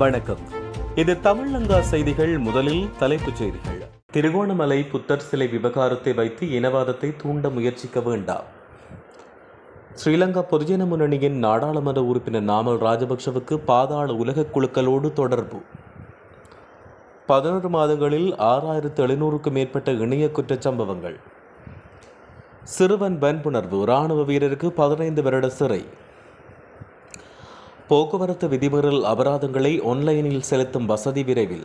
வணக்கம். இது தமிழங்கா செய்திகள் முதலில் தலைப்புச் செய்திகள். திருகோணமலை புத்தர் சிலை விவகாரத்தை வைத்து இனவாதத்தை தூண்ட முயற்சிக்க வேண்டாம். ஸ்ரீலங்கா பொதுஜன முன்னணியின் நாடாளுமன்ற உறுப்பினர் நாமல் ராஜபக்ஷவுக்கு பாதாள உலக குழுக்களோடு தொடர்பு. பதினொரு மாதங்களில் ஆறாயிரத்து எழுநூறுக்கும் மேற்பட்ட இணைய குற்றச் சம்பவங்கள். சிறுவன் வன்புணர்வு இராணுவ வீரருக்கு பதினைந்து வருட சிறை. போக்குவரத்து விதிமீறல் அபராதங்களை ஒன்லைனில் செலுத்தும் வசதி விரைவில்.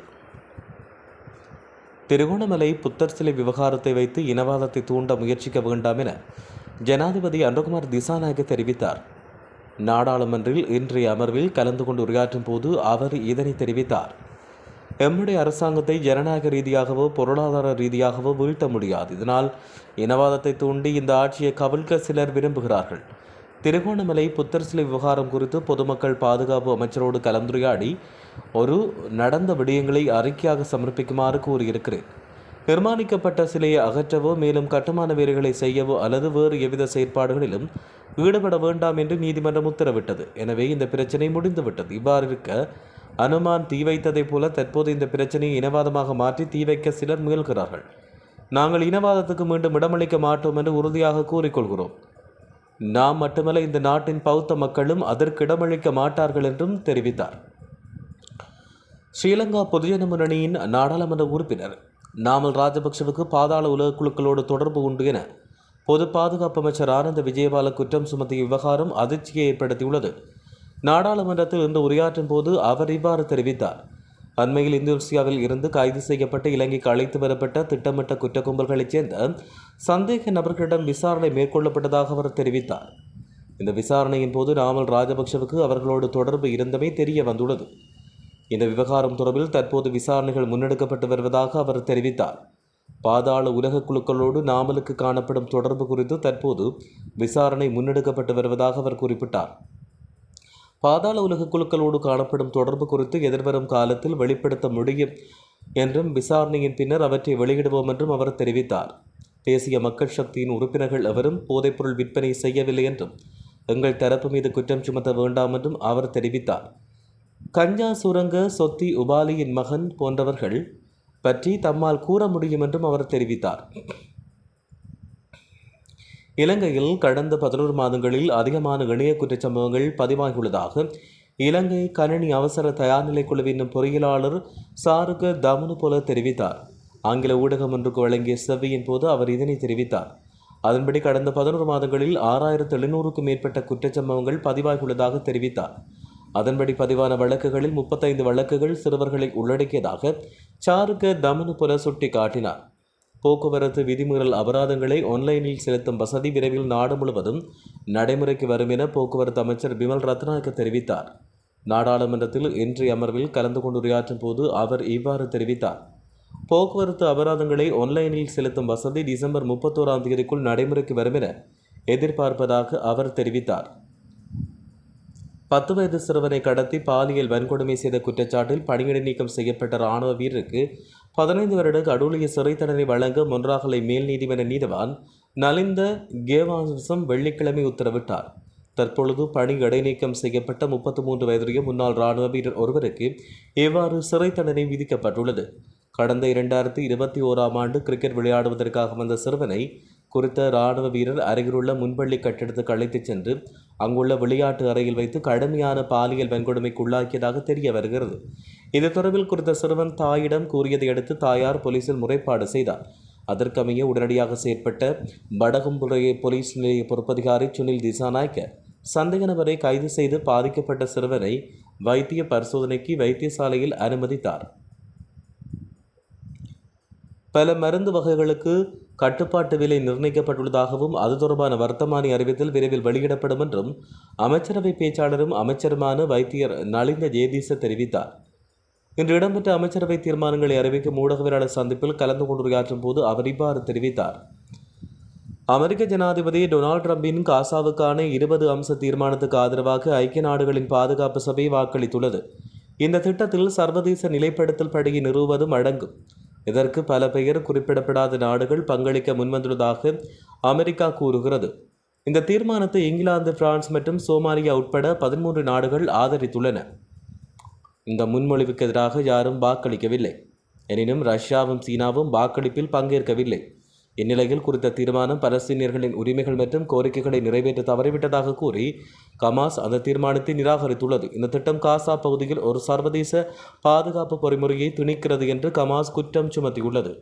திருகோணமலை புத்தர் சிலை விவகாரத்தை வைத்து இனவாதத்தை தூண்ட முயற்சிக்க வேண்டாம் என ஜனாதிபதி அனுகுமார் திசாநாயக தெரிவித்தார். நாடாளுமன்றில் இன்றைய அமர்வில் கலந்து கொண்டு உரையாற்றும் போது அவர் இதனை தெரிவித்தார். எம்முடைய அரசாங்கத்தை ஜனநாயக ரீதியாகவோ பொருளாதார ரீதியாகவோ வீழ்த்த முடியாது. இதனால் இனவாதத்தை தூண்டி இந்த ஆட்சியை கவிழ்க்க சிலர் விரும்புகிறார்கள். திருகோணமலை புத்தர் சிலை விவகாரம் குறித்து பொதுமக்கள் பாதுகாப்பு அமைச்சரோடு கலந்துரையாடி ஒரு நடந்த விடயங்களை அறிக்கையாக சமர்ப்பிக்குமாறு கூறியிருக்கிறேன். நிர்மாணிக்கப்பட்ட சிலையை அகற்றவோ மேலும் கட்டுமான வேலைகளை செய்யவோ அல்லது வேறு எவ்வித செயற்பாடுகளிலும் ஈடுபட வேண்டாம் என்று நீதிமன்றம் உத்தரவிட்டது. எனவே இந்த பிரச்சனை முடிந்துவிட்டது. இவ்வாறு இருக்க அனுமான் தீ வைத்ததைப் போல தற்போது இந்த பிரச்சனையை இனவாதமாக மாற்றி தீ வைக்க சிலர் முயல்கிறார்கள். நாங்கள் இனவாதத்துக்கு மீண்டும் இடமளிக்க மாட்டோம் என்று உறுதியாக கூறிக்கொள்கிறோம். நாம் மட்டுமல்ல இந்த நாட்டின் பௌத்த மக்களும் அதற்கு இடமளிக்க மாட்டார்கள் என்றும் தெரிவித்தார். ஸ்ரீலங்கா பொதுஜன முன்னணியின் நாடாளுமன்ற உறுப்பினர் நாமல் ராஜபக்சவுக்கு பாதாள உலக குழுக்களோடு தொடர்பு உண்டு என பொது பாதுகாப்பு அமைச்சர் ஆனந்த விஜயபால குற்றம் சுமத்திய விவகாரம் அதிர்ச்சியை ஏற்படுத்தியுள்ளது. நாடாளுமன்றத்தில் இன்று உரையாற்றும் போது அவர் இவ்வாறு தெரிவித்தார். அண்மையில் இந்தோனேசியாவில் இருந்து கைது செய்யப்பட்டு இலங்கைக்கு அழைத்து வரப்பட்ட திட்டமிட்ட குற்ற கும்பல்களைச் சேர்ந்த சந்தேக நபர்களிடம் விசாரணை மேற்கொள்ளப்பட்டதாக அவர் தெரிவித்தார். இந்த விசாரணையின் போது நாமல் ராஜபக்சவுக்கு அவர்களோடு தொடர்பு இருந்தமை தெரிய வந்துள்ளது. இந்த விவகாரம் தொடர்பில் தற்போது விசாரணைகள் முன்னெடுக்கப்பட்டு வருவதாக அவர் தெரிவித்தார். பாதாள உலக குழுக்களோடு நாமலுக்கு காணப்படும் தொடர்பு குறித்து தற்போது விசாரணை முன்னெடுக்கப்பட்டு வருவதாக அவர் குறிப்பிட்டார். பாதாள உலக குழுக்களோடு காணப்படும் தொடர்பு குறித்து எதிர்வரும் காலத்தில் வெளிப்படுத்த முடியும் என்றும் விசாரணையின் பின்னர் அவற்றை வெளியிடுவோம் என்றும் அவர் தெரிவித்தார். தேசிய மக்கள் சக்தியின் உறுப்பினர்கள் எவரும் போதைப்பொருள் விற்பனை செய்யவில்லை என்றும் எங்கள் தரப்பு மீது குற்றம் சுமத்த வேண்டாம் என்றும் அவர் தெரிவித்தார். கஞ்சா சுரங்க சொத்தி உபாலியின் மகன் போன்றவர்கள் பற்றி தம்மால் கூற முடியும் என்றும் அவர் தெரிவித்தார். இலங்கையில் கடந்த பதினோரு மாதங்களில் அதிகமான இணைய குற்றச்சம்பவங்கள் பதிவாகியுள்ளதாக இலங்கை கணினி அவசர தயார்நிலை குழுவின் பொறியியலாளர் சாருக தமனு போல தெரிவித்தார். ஆங்கில ஊடகம் ஒன்றுக்கு வழங்கிய செவ்வியின் போது அவர் இதனை தெரிவித்தார். அதன்படி கடந்த பதினோரு மாதங்களில் ஆறாயிரத்து எழுநூறுக்கும் மேற்பட்ட குற்றச்சம்பவங்கள் பதிவாகியுள்ளதாக தெரிவித்தார். அதன்படி பதிவான வழக்குகளில் முப்பத்தைந்து வழக்குகள் சிறுவர்களை உள்ளடக்கியதாக சாருக தமனு போல சுட்டி காட்டினார் போக்குவரத்து விதிமீறல் அபராதங்களை ஆன்லைனில் செலுத்தும் வசதி விரைவில் நாடு முழுவதும் நடைமுறைக்கு வரும் என போக்குவரத்து அமைச்சர் பிமல் ரத்நாயக்க தெரிவித்தார். நாடாளுமன்றத்தில் இன்றைய அமர்வில் கலந்து கொண்டு உரையாற்றும் போது அவர் இவ்வாறு தெரிவித்தார். போக்குவரத்து அபராதங்களை ஆன்லைனில் செலுத்தும் வசதி டிசம்பர் முப்பத்தோராம் தேதிக்குள் நடைமுறைக்கு வரும் என எதிர்பார்ப்பதாக அவர் தெரிவித்தார். பத்து வயது சிறுவனை கடத்தி பாலியல் வன்கொடுமை செய்த குற்றச்சாட்டில் பணியிடை நீக்கம் செய்யப்பட்ட இராணுவ வீரருக்கு பதினைந்து வருட கடூழிய சிறை தண்டனை வழங்க மொன்றாகலை மேல் நீதிமன்ற நீதிவான் நலிந்த கேவாசம் வெள்ளிக்கிழமை உத்தரவிட்டார். தற்பொழுது பணி இடைநீக்கம் செய்யப்பட்ட முப்பத்தி மூன்று வயதுடைய முன்னாள் இராணுவ வீரர் ஒருவருக்கு இவ்வாறு சிறை தண்டனை விதிக்கப்பட்டுள்ளது. கடந்த இரண்டாயிரத்தி இருபத்தி ஓராம் ஆண்டு கிரிக்கெட் விளையாடுவதற்காக வந்த சிறுவனை குறித்த இராணுவ வீரர் அருகிலுள்ள முன்பள்ளி கட்டிடத்துக்கு அழைத்துச் சென்று அங்குள்ள விளையாட்டு அறையில் வைத்து கடுமையான பாலியல் வன்கொடுமைக்கு உள்ளாக்கியதாக தெரிய வருகிறது. இது தொடர்பில் குறித்த சிறுவன் தாயிடம் கூறியதை அடுத்து தாயார் போலீசில் முறைப்பாடு செய்தார். அதற்கமைய உடனடியாக செயற்பட்ட வடகும்புறைய போலீஸ் நிலைய பொறுப்பதிகாரி சுனில் திசாநாயக்க சந்தேக நபரை கைது செய்து பாதிக்கப்பட்ட சிறுவனை வைத்திய பரிசோதனைக்கு வைத்தியசாலையில் அனுமதித்தார். பல மருந்து வகைகளுக்கு கட்டுப்பாட்டு விலை நிர்ணயிக்கப்பட்டுள்ளதாகவும் அது தொடர்பான வர்த்தமானி அறிவித்தல் விரைவில் வெளியிடப்படும் என்றும் அமைச்சரவை பேச்சாளரும் அமைச்சருமான வைத்தியர் நளிந்த ஜெயதீச தெரிவித்தார். இன்று இடம்பெற்ற அமைச்சரவை தீர்மானங்களை அறிவிக்கும் ஊடகவியலாளர் சந்திப்பில் கலந்து கொண்டுரையாற்றும் போது அவர் இவ்வாறு தெரிவித்தார். அமெரிக்க ஜனாதிபதி டொனால்ட் டிரம்பின் காசாவுக்கான இருபது அம்ச தீர்மானத்துக்கு ஆதரவாக ஐக்கிய நாடுகளின் பாதுகாப்பு சபை வாக்களித்துள்ளது. இந்த திட்டத்தில் சர்வதேச நிலைப்படுத்தல் படையை நிறுவுவதும் அடங்கும். இதற்கு பல பெயர் குறிப்பிடப்படாத நாடுகள் பங்களிக்க முன்வந்துள்ளதாக அமெரிக்கா கூறுகிறது. இந்த தீர்மானத்தை இங்கிலாந்து பிரான்ஸ் மற்றும் சோமாலியா உட்பட பதிமூன்று நாடுகள் ஆதரித்துள்ளன. இந்த முன்மொழிவுக்கு எதிராக யாரும் வாக்களிக்கவில்லை. எனினும் ரஷ்யாவும் சீனாவும் வாக்களிப்பில் பங்கேற்கவில்லை. இந்நிலையில் குறித்த தீர்மானம் பலஸ்தீனியர்களின் உரிமைகள் மற்றும் கோரிக்கைகளை நிறைவேற்ற தவறிவிட்டதாக கூறி கமாஸ் அந்த தீர்மானத்தை நிராகரித்துள்ளது. இந்த திட்டம் காசா பகுதியில் ஒரு சர்வதேச பாதுகாப்பு பொறிமுறையை திணிக்கிறது என்று கமாஸ் குற்றம் சுமத்தியுள்ளது.